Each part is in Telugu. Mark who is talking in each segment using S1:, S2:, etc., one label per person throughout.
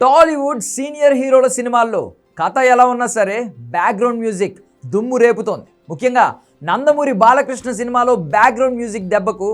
S1: టాలీవుడ్ సీనియర్ హీరోల సినిమాల్లో కథ ఎలా ఉన్నా సరే బ్యాక్గ్రౌండ్ మ్యూజిక్ దుమ్ము రేపుతోంది. ముఖ్యంగా నందమూరి బాలకృష్ణ సినిమాలో బ్యాక్గ్రౌండ్ మ్యూజిక్ దెబ్బకు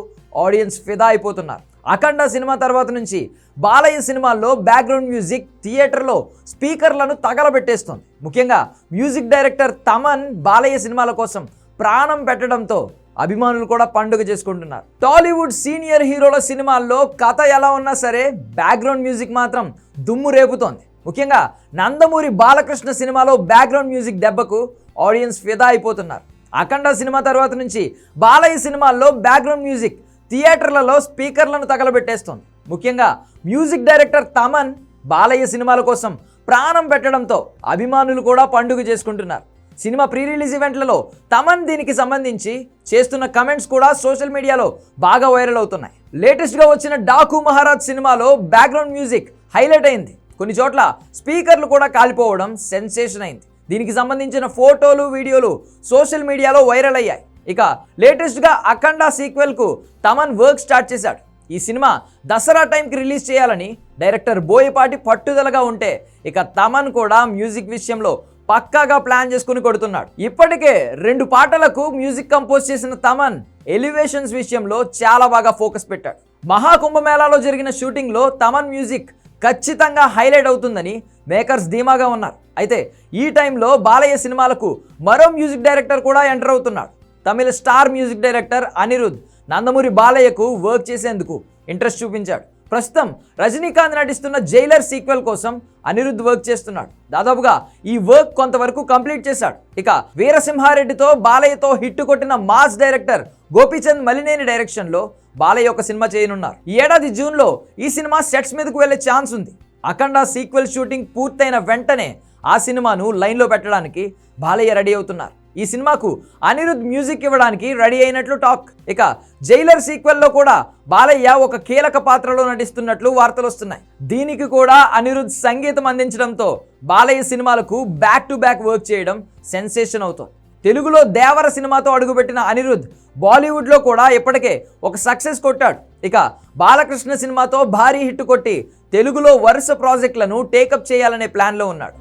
S1: ఆడియన్స్ ఫిదా అయిపోతున్నారు. అఖండ సినిమా తర్వాత నుంచి బాలయ్య సినిమాల్లో బ్యాక్గ్రౌండ్ మ్యూజిక్ థియేటర్లో స్పీకర్లను తగలబెట్టేస్తోంది. ముఖ్యంగా మ్యూజిక్ డైరెక్టర్ తమన్ బాలయ్య సినిమాల కోసం ప్రాణం పెట్టడంతో అభిమానులు కూడా పండుగ చేసుకుంటున్నారు. టాలీవుడ్ సీనియర్ హీరోల సినిమాల్లో కథ ఎలా ఉన్నా సరే బ్యాక్గ్రౌండ్ మ్యూజిక్ మాత్రం దుమ్ము రేపుతోంది. ముఖ్యంగా నందమూరి బాలకృష్ణ సినిమాలో బ్యాక్గ్రౌండ్ మ్యూజిక్ దెబ్బకు ఆడియన్స్ ఫిదా అయిపోతున్నారు. అఖండ సినిమా తర్వాత నుంచి బాలయ్య సినిమాల్లో బ్యాక్గ్రౌండ్ మ్యూజిక్ థియేటర్లలో స్పీకర్లను తగలబెట్టేస్తోంది. ముఖ్యంగా మ్యూజిక్ డైరెక్టర్ తమన్ బాలయ్య సినిమాల కోసం ప్రాణం పెట్టడంతో అభిమానులు కూడా పండుగ చేసుకుంటున్నారు. సినిమా ప్రీ రిలీజ్ ఈవెంట్లలో తమన్ దీనికి సంబంధించి చేస్తున్న కమెంట్స్ కూడా సోషల్ మీడియాలో బాగా వైరల్ అవుతున్నాయి. లేటెస్ట్గా వచ్చిన డాకు మహారాజ్ సినిమాలో బ్యాక్గ్రౌండ్ మ్యూజిక్ హైలైట్ అయింది. కొన్ని చోట్ల స్పీకర్లు కూడా కాలిపోవడం సెన్సేషన్ అయింది. దీనికి సంబంధించిన ఫోటోలు వీడియోలు సోషల్ మీడియాలో వైరల్ అయ్యాయి. ఇక లేటెస్ట్గా అఖండ సీక్వెల్కు తమన్ వర్క్ స్టార్ట్ చేశాడు. ఈ సినిమా దసరా టైంకి రిలీజ్ చేయాలని డైరెక్టర్ బోయపాటి పట్టుదలగా ఉంటే ఇక తమన్ కూడా మ్యూజిక్ విషయంలో పక్కాగా ప్లాన్ చేసుకుని కొడుతున్నాడు. ఇప్పటికే రెండు పాటలకు మ్యూజిక్ కంపోజ్ చేసిన తమన్ ఎలివేషన్స్ విషయంలో చాలా బాగా ఫోకస్ పెట్టాడు. మహాకుంభమేళాలో జరిగిన షూటింగ్లో తమన్ మ్యూజిక్ ఖచ్చితంగా హైలైట్ అవుతుందని మేకర్స్ ధీమాగా ఉన్నారు. అయితే ఈ టైంలో బాలయ్య సినిమాలకు మరో మ్యూజిక్ డైరెక్టర్ కూడా ఎంటర్ అవుతున్నాడు. తమిళ star music director Anirudh Nandamuri బాలయ్యకు work చేసేందుకు ఇంట్రెస్ట్ చూపించాడు. ప్రస్తుతం రజనీకాంత్ నటిస్తున్న జైలర్ సీక్వెల్ కోసం అనిరుద్ధ్ వర్క్ చేస్తున్నాడు. దాదాపుగా ఈ వర్క్ కొంతవరకు కంప్లీట్ చేశాడు. ఇక వీరసింహారెడ్డితో బాలయ్యతో హిట్ కొట్టిన మాస్ డైరెక్టర్ గోపీచంద్ మలినేని డైరెక్షన్లో బాలయ్య ఒక సినిమా చేయనున్నారు. ఈ ఏడాది జూన్లో ఈ సినిమా సెట్స్ మీదకు వెళ్ళే ఛాన్స్ ఉంది. అఖండ సీక్వెల్ షూటింగ్ పూర్తయిన వెంటనే ఆ సినిమాను లైన్లో పెట్టడానికి బాలయ్య రెడీ అవుతున్నారు. ఈ సినిమాకు అనిరుద్ మ్యూజిక్ ఇవ్వడానికి రెడీ అయినట్లు టాక్. ఇక జైలర్ సీక్వెల్లో కూడా బాలయ్య ఒక కీలక పాత్రలో నటిస్తున్నట్లు వార్తలు వస్తున్నాయి. దీనికి కూడా అనిరుద్ సంగీతం అందించడంతో బాలయ్య సినిమాలకు బ్యాక్ టు బ్యాక్ వర్క్ చేయడం సెన్సేషన్ అవుతోంది. తెలుగులో దేవర సినిమాతో అడుగుపెట్టిన అనిరుద్ బాలీవుడ్లో కూడా ఇప్పటికే ఒక సక్సెస్ కొట్టాడు. ఇక బాలకృష్ణ సినిమాతో భారీ హిట్ కొట్టి తెలుగులో వరుస ప్రాజెక్టులను టేకప్ చేయాలనే ప్లాన్లో ఉన్నాడు.